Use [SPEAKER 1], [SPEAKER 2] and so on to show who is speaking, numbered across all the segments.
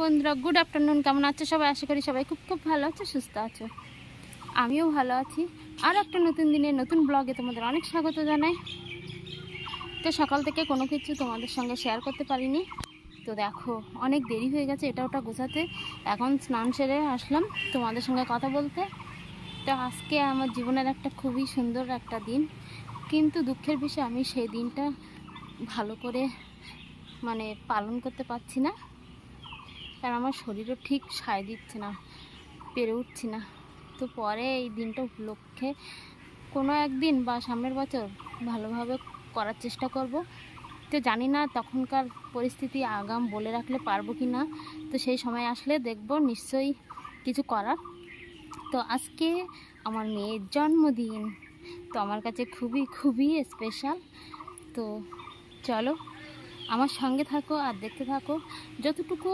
[SPEAKER 1] বন্ধুরা good afternoon কেমন আছো সবাই? আশা করি সবাই খুব খুব ভালো আছো, সুস্থ আছো। আমিও ভালো আছি। আর একটা নতুন দিনে নতুন ব্লগে তোমাদের অনেক স্বাগত জানাই। তো সকাল থেকে কোনো কিছু তোমাদের সঙ্গে শেয়ার করতে পারিনি। তো দেখো, অনেক দেরি হয়ে গেছে, এটা ওটা গোছাতে এখন স্নান সেরে আসলাম তোমাদের সঙ্গে কথা বলতে। তো আজকে আমার জীবনের একটা খুবই সুন্দর একটা দিন। কিন্তু দুঃখের বিষয়, আমি সেই দিনটা ভালো করে মানে পালন করতে পারছি না। কারণ আমার শরীরও ঠিক সায় দিচ্ছে না, পেরে উঠছি না। তো পরে এই দিনটা উপলক্ষে কোনো একদিন বা সামনের বছর ভালোভাবে করার চেষ্টা করব। তো জানি না তখনকার পরিস্থিতি, আগাম বলে রাখলে পারব কি না। তো সেই সময় আসলে দেখব, নিশ্চয়ই কিছু করার। তো আজকে আমার মেয়ের জন্মদিন। তো আমার কাছে খুবই খুবই স্পেশাল তো চলো, আমার সঙ্গে থাকো আর দেখতে থাকো। যতটুকু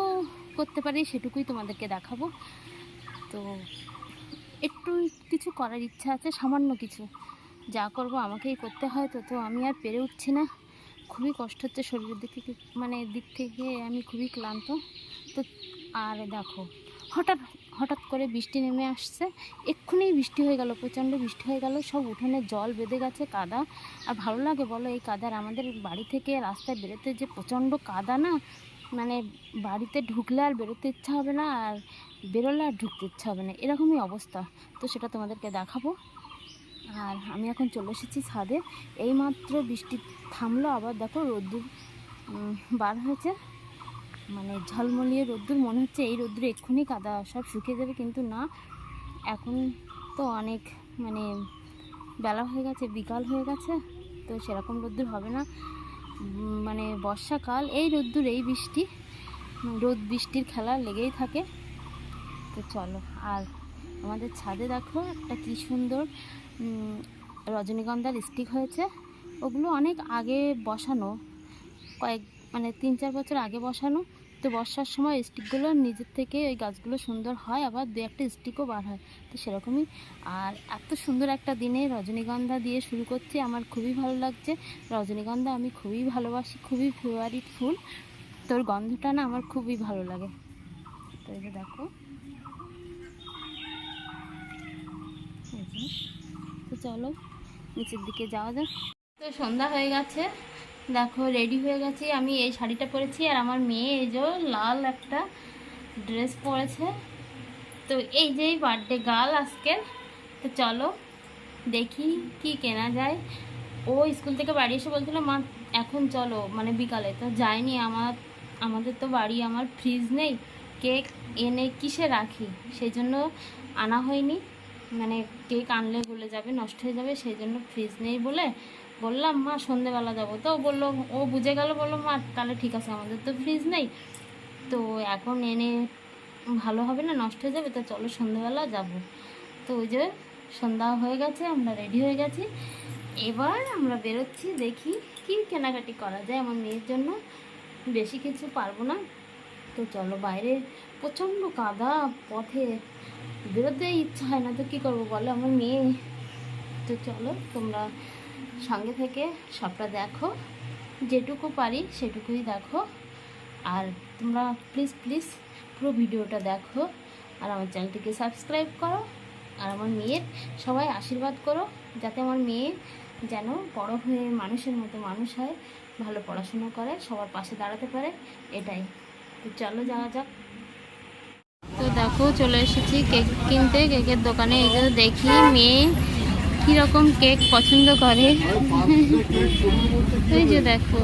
[SPEAKER 1] করতে পারি, সেটুকুই তোমাদেরকে দেখাবো। তো একটু কিছু করার ইচ্ছা আছে, সামান্য কিছু। যা করব আমাকেই করতে হয়, তো তো আমি আর পেরে উঠছি না। খুবই কষ্ট হচ্ছে শরীরের দিক থেকে মানে দিক থেকে আমি খুবই ক্লান্ত। তো আর দেখো, হঠাৎ হঠাৎ করে বৃষ্টি নেমে আসছে। এক্ষুনি বৃষ্টি হয়ে গেল, প্রচণ্ড বৃষ্টি হয়ে গেল। সব উঠোনে জল বেঁধে গেছে, কাদা। আর ভালো লাগে বলো, এই কাদার আমাদের বাড়ি থেকে রাস্তায় বেরোতে যে প্রচণ্ড কাদা না মানে বাড়িতে ঢুকলে আর বেরোতে ইচ্ছা হবে না, আর বেরোলে আর ঢুকতে ইচ্ছা হবে না, এরকমই অবস্থা। তো সেটা তোমাদেরকে দেখাবো। আর আমি এখন চলে এসেছি ছাদে। এইমাত্র বৃষ্টি থামলো, আবার দেখো রোদ্দুর বার হয়েছে। মানে ঝলমলিয়ে রোদ্দুর, মনে হচ্ছে এই রোদ্দুরে এক্ষুনি কাদা সব শুকিয়ে যাবে, কিন্তু না। এখন তো অনেক মানে বেলা হয়ে গেছে, বিকাল হয়ে গেছে, তো সেরকম রোদ্দুর হবে না। মানে বর্ষাকাল, এই রোদ্দুর, এই বৃষ্টি, রোদ বৃষ্টির খেলা লেগেই থাকে। তো চলো, আর আমাদের ছাদে দেখো একটা কী সুন্দর রজনীগন্ধার স্টিক হয়েছে। ওগুলো অনেক আগে বসানো, কয়েক মানে তিন চার বছর আগে বসানো। তো বর্ষার সময় স্টিকগুলো নিজের থেকে ওই গাছগুলো সুন্দর হয়, আবার দু একটা স্টিকও বার হয়। তো সেরকমই। আর এত সুন্দর একটা দিনে রজনীগন্ধা দিয়ে শুরু করছি, আমার খুবই ভালো লাগছে। রজনীগন্ধা আমি খুবই ভালোবাসি, খুবই ফেভারিট ফুল। তোর গন্ধটা না আমার খুবই ভালো লাগে। তো এই যে দেখো। তো চলো, নিচের দিকে যাওয়া যাক। তো সন্ধ্যা হয়ে গেছে। দেখো রেডি হয়ে গেছি। আমি এই শাড়িটা পরেছি আর আমার মেয়ে এই যে লাল একটা ড্রেস পরেছে। তো এই যে বার্থডে গার্ল আজকের। তো চলো দেখি কি কেনা যায়। ও স্কুল থেকে বাড়ি এসে বলছিল, মা, এখন চলো মানে বিকালে। তো যায়নি আমার, আমাদের তো বাড়ি, আমার ফ্রিজ নেই। কেক এনে কিসে রাখি? সেই জন্য আনা হয়নি। মানে কেক আনলে গলে যাবে, নষ্ট হয়ে যাবে সেই জন্য ফ্রিজ নেই বলে বললাম, মা, সন্ধেবেলা যাব। তো বলল, ও বুঝে গেল, বলল, মা, তাহলে ঠিক আছে, আমাদের তো ফ্রিজ নেই। তো এখন এনে ভালো হবে না, নষ্ট হয়ে যাবে, তো চলো সন্ধেবেলা যাব। তো ওই যে সন্ধ্যা হয়ে গেছে, আমরা রেডি হয়ে গেছি। এবার আমরা বেরোচ্ছি, দেখি কি কেনাকাটি করা যায় আমার মেয়ের জন্য। বেশি কিছু পারব না। তো চলো বাইরে, প্রচণ্ড কাদা পথে। বেরোতে ইচ্ছা হয় না, তো কী করব বলো? আমার মেয়ে। তো চলো, তোমরা সঙ্গে থেকে সবটা দেখো। যেটুকু পারি সেটুকুই দেখো। আর তোমরা প্লিজ প্লিজ পুরো ভিডিওটা দেখো। আর আমার চ্যানেলটিকে সাবস্ক্রাইব করো। আর আমার মেয়ের সবাই আশীর্বাদ করো, যাতে আমার মেয়ে যেন বড় হয়ে মানুষের মতো মানুষ হয়, ভালো পড়াশোনা করে, সবার পাশে দাঁড়াতে পারে, এটাই। তো চলো যাওয়া যাক। তো দেখো, চলে এসেছি কেক কিনতে। কেকের দোকানে যে দেখি মেয়ে কীরকম কেক পছন্দ করে? এই যে দেখো।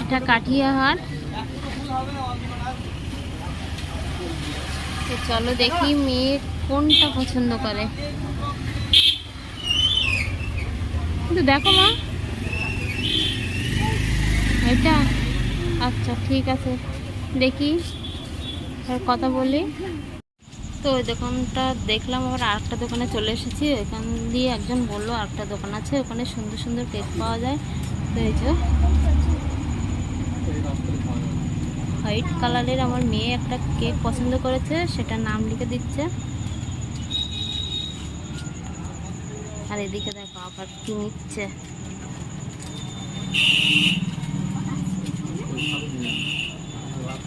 [SPEAKER 1] এটা কাঠিয়া হাট তো চলো দেখি মেয়ে কোনটা পছন্দ করে। কিন্তু দেখো মা। এটা? আচ্ছা ঠিক আছে। দেখি। হ্যাঁ, কথা বলি। তো ওই দোকানটা দেখলাম, আবার আরেকটা দোকানে চলে এসেছি। ওইখান দিয়ে একজন বলল, আরেকটা দোকান আছে, ওখানে সুন্দর সুন্দর কেক পাওয়া যায়। তো এই যে, হোয়াইট কালারের আমার মেয়ে একটা কেক পছন্দ করেছে সেটা নাম লিখে দিচ্ছে। আর এদিকে দেখো, আবার কি নিচ্ছে।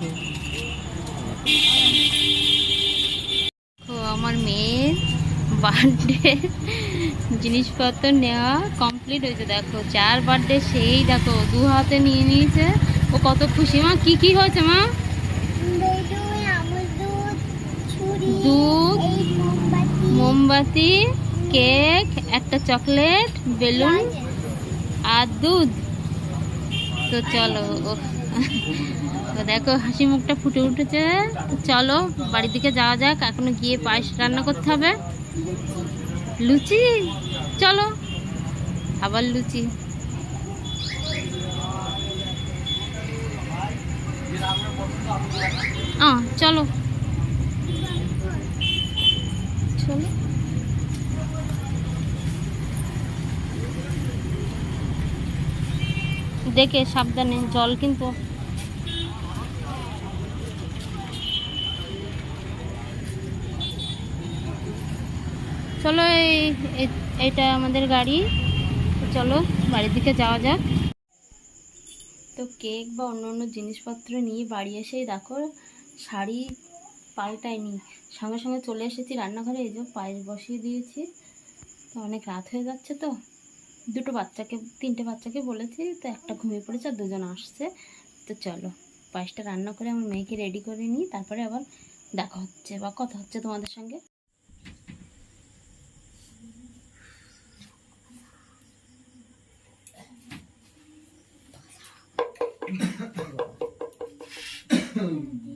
[SPEAKER 1] Thank you. আমার মেয়ের বার্থডে জিনিসপত্র নেওয়া কমপ্লিট হয়েছে, দেখো, চার বার্থডে সেই, দেখো, দু হাতে নিয়ে নিয়েছে। ও কত খুশি, মা, কি কি হয়েছে, মা?
[SPEAKER 2] দুধ, মোমবাতি
[SPEAKER 1] কেক একটা চকলেট বেলুন আর দুধ। তো চলো তো দেখো, হাসি মুখটা ফুটে উঠেছে। চলো, বাড়ির দিকে যাওয়া যাক, এখনও গিয়ে পায়েস রান্না করতে হবে। লুচি? চলো, আবার লুচি। চলো। চলো। দেখে সাবধানে, জল কিন্তু চলো এই- এই- এইটা আমাদের গাড়ি। চলো, বাড়ির দিকে যাওয়া যাক। তো কেক বা অন্য অন্য জিনিসপত্র নিয়ে বাড়ি এসেই দেখো, শাড়ি পাল্টাইনি সঙ্গে সঙ্গে চলে এসেছি রান্নাঘরে, এই যে পায়েস বসিয়ে দিয়েছি। তো অনেক রাত হয়ে যাচ্ছে তো। দুটো বাচ্চাকে, তিনটে বাচ্চাকে বলেছি, তো একটা ঘুমিয়ে পড়েছে আর দুজন আসছে। তো চলো, পায়েসটা রান্না করে আমার মেয়েকে রেডি করে নিই, তারপরে আবার দেখা হচ্ছে বা কথা হচ্ছে তোমাদের সঙ্গে।
[SPEAKER 2] Hmm.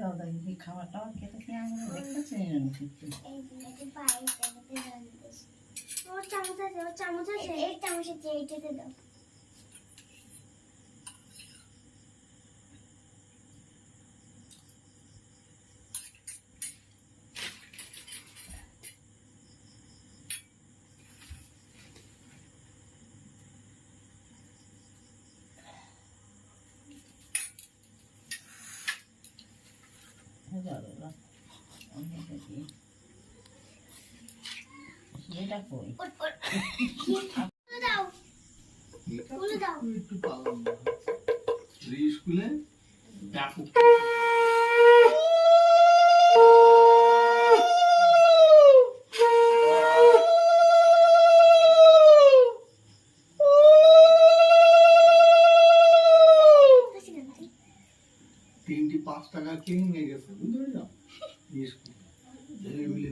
[SPEAKER 3] খাবার টাবার খেতে খেয়ে আমরা দেখতেছি না
[SPEAKER 2] এই। ওর চামচ আছে, ওর চামচ আছে? এই চামচ আছে, এইটাতে দাও।
[SPEAKER 3] সেটা কই
[SPEAKER 2] ওর- ওর- খুলে দাও, খুলে দাও।
[SPEAKER 4] একটু পালাম না। এই তিনটি পাঁচ টাকার কিনে নিয়ে গেছে বুঝতে পারছ? স্কুল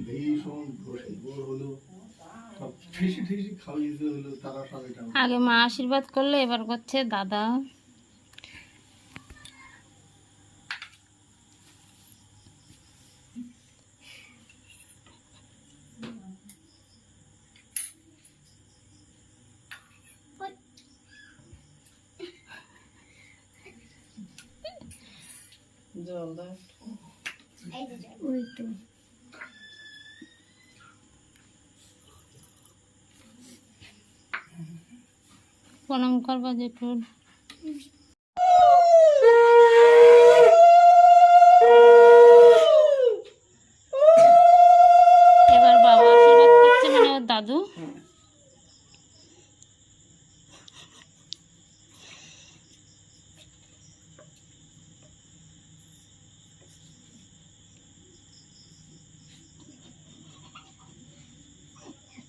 [SPEAKER 4] ভীষণ বসে হলো। সব ঠেসি ঠেসি খাওয়াইতে হলো তারা সব এটা।
[SPEAKER 1] আগে মা আশীর্বাদ করলে এবার করছে দাদা।
[SPEAKER 3] জল দাও।
[SPEAKER 2] এই যে জল।
[SPEAKER 1] ওই তো প্রণাম করবা একটু এবার বাবা আশীর্বাদ করছে মানে ওর দাদু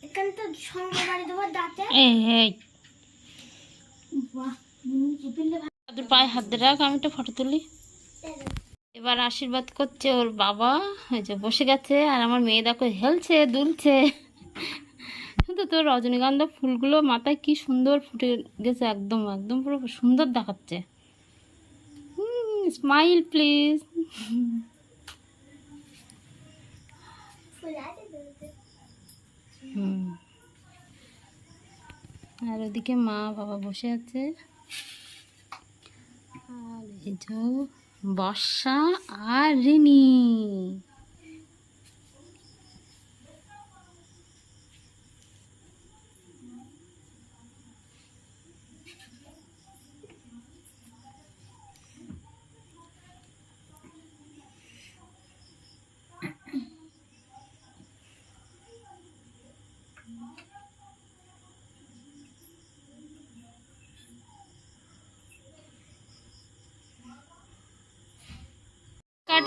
[SPEAKER 2] এখানে তো সঙ্গে বাড়ি দেবো দাঁতে
[SPEAKER 1] এই এই
[SPEAKER 2] বাহ মুনি পুতুলে
[SPEAKER 1] দাদুর পায়ে হাত রাখ আমি একটা ফটো তুলি। এবার আশীর্বাদ করছে ওর বাবা। ওই যে বসে গেছে আর আমার মেয়ে দেখো হেলছে দুলছে। কিন্তু তোর রজনীগন্ধা ফুলগুলো মাথায় কি সুন্দর ফুটে গেছে একদম একদম পুরো সুন্দর দেখাচ্ছে। Smile please. হুম। আর ওদিকে মা বাবা বসে আছে। আর এই বর্ষা আর রিনি।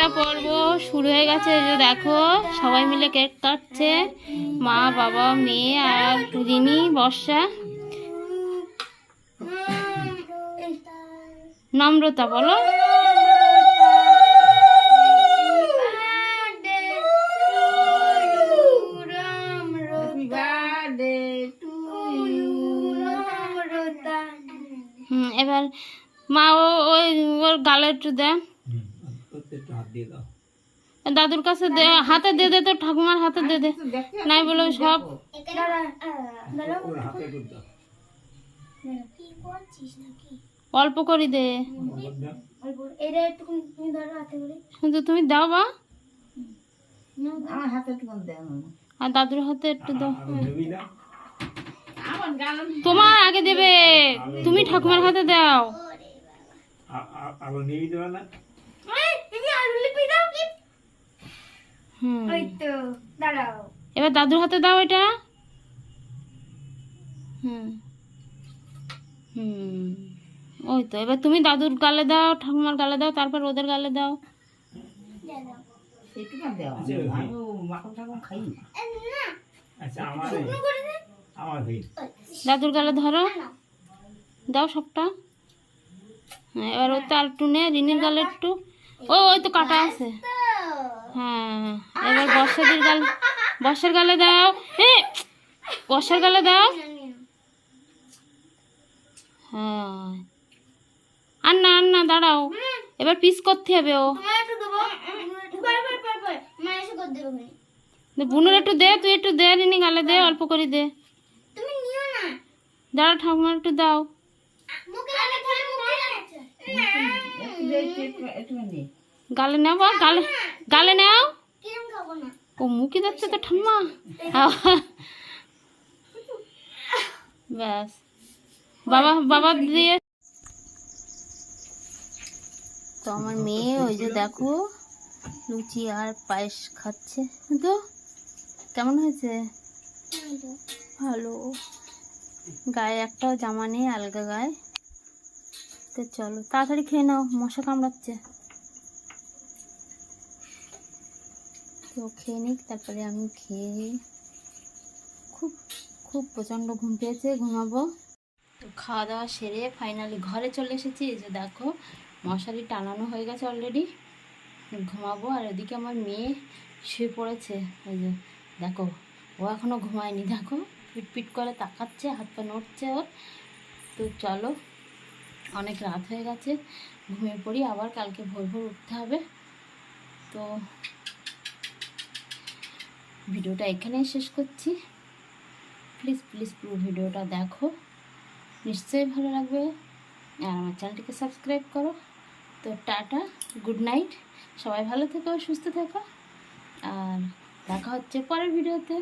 [SPEAKER 1] কাটা পর্ব শুরু হয়ে গেছে যে দেখো, সবাই মিলে কেক কাটছে। মা, বাবা, মেয়ে আর রিনি বর্ষা। নম্রতা, বলো। এবার মা, ও ওই ওর গালে একটু দে। দাদুর কাছে দে হাতে দে দে তো ঠাকুমার হাতে দে দে। নাই বলো সব
[SPEAKER 2] কি করছিস নাকি?
[SPEAKER 1] অল্প করে দে।
[SPEAKER 2] এটা একটু তুমি ধরো হাতে করে।
[SPEAKER 1] কিন্তু তুমি দাও বা। আর দাদুর হাতে একটু দাও। তোমার আগে দেবে। তুমি ঠাকুমার হাতে দাও।
[SPEAKER 5] আলো নিয়ে দেবে না
[SPEAKER 2] তুমি আলু লিপি দাও কি
[SPEAKER 1] হুম
[SPEAKER 2] ওই তো দাঁড়াও।
[SPEAKER 1] এবার দাদুর হাতে দাও এটা। হুম। হুম। ওই তো এবার তুমি দাদুর গালে দাও ঠাকুমার গালে দাও তারপর ওদের গালে দাও।
[SPEAKER 5] আচ্ছা আমার
[SPEAKER 2] করে দে।
[SPEAKER 5] আমার ভাই
[SPEAKER 1] দাদুর গালে ধরো। দাও সবটা। হ্যাঁ এবার ওই তো আর একটু নে রিনির গালে একটু। ও, ওই তো কাটা আছে। হ্যাঁ এবার বর্ষাদের গালে, বর্ষার গালে দাও। এ, বর্ষার গালে দাও। হ্যাঁ। আর না আর না দাঁড়াও। এবার পিস করতে হবে ও। বুনুর একটু দে, তুই একটু দে রিনি গালে দে, অল্প করে দে। দাঁড়া, ঠাকুমার একটু দাও।
[SPEAKER 3] একটু
[SPEAKER 1] গালে নাও বা গালে গালে নাও। ও মুখে যাচ্ছে তো ঠাম্মা। ব্যাস। বাবা বাবা দিয়ে তো আমার মেয়ে ওই যে দেখো লুচি আর পায়েস খাচ্ছে। তো কেমন হয়েছে? ভালো। গায়ে একটাও জামা নেই আলগা গায়ে। তো চলো, তাড়াতাড়ি খেয়ে নাও, মশা কামড়াচ্ছে। তো খেয়ে নিক, তারপরে আমি খেয়ে খুব খুব প্রচণ্ড ঘুম পেয়েছে, ঘুমাবো। তো খাওয়া দাওয়া সেরে ফাইনালি ঘরে চলে এসেছি যে দেখো, মশারি টানানো হয়ে গেছে অলরেডি ঘুমাবো, আর এদিকে আমার মেয়ে শুয়ে পড়েছে, এই যে দেখো, ও এখনও ঘুমায়নি, দেখো পিট পিট করে তাকাচ্ছে, হাত পা নড়ছে ওর। তো চলো অনেক রাত হয়ে গেছে, ঘুমিয়ে পড়ি, আবার কালকে ভোর ভোর উঠতে হবে। তো ভিডিওটা এখানেই শেষ করছি। প্লিজ প্লিজ পুরো ভিডিওটা দেখো। নিশ্চয়ই ভালো লাগবে। আর আমার চ্যানেলটিকে সাবস্ক্রাইব করো। তো টাটা, গুড নাইট। সবাই ভালো থেকো, সুস্থ থেকো। আর দেখা হচ্ছে পরের ভিডিওতে।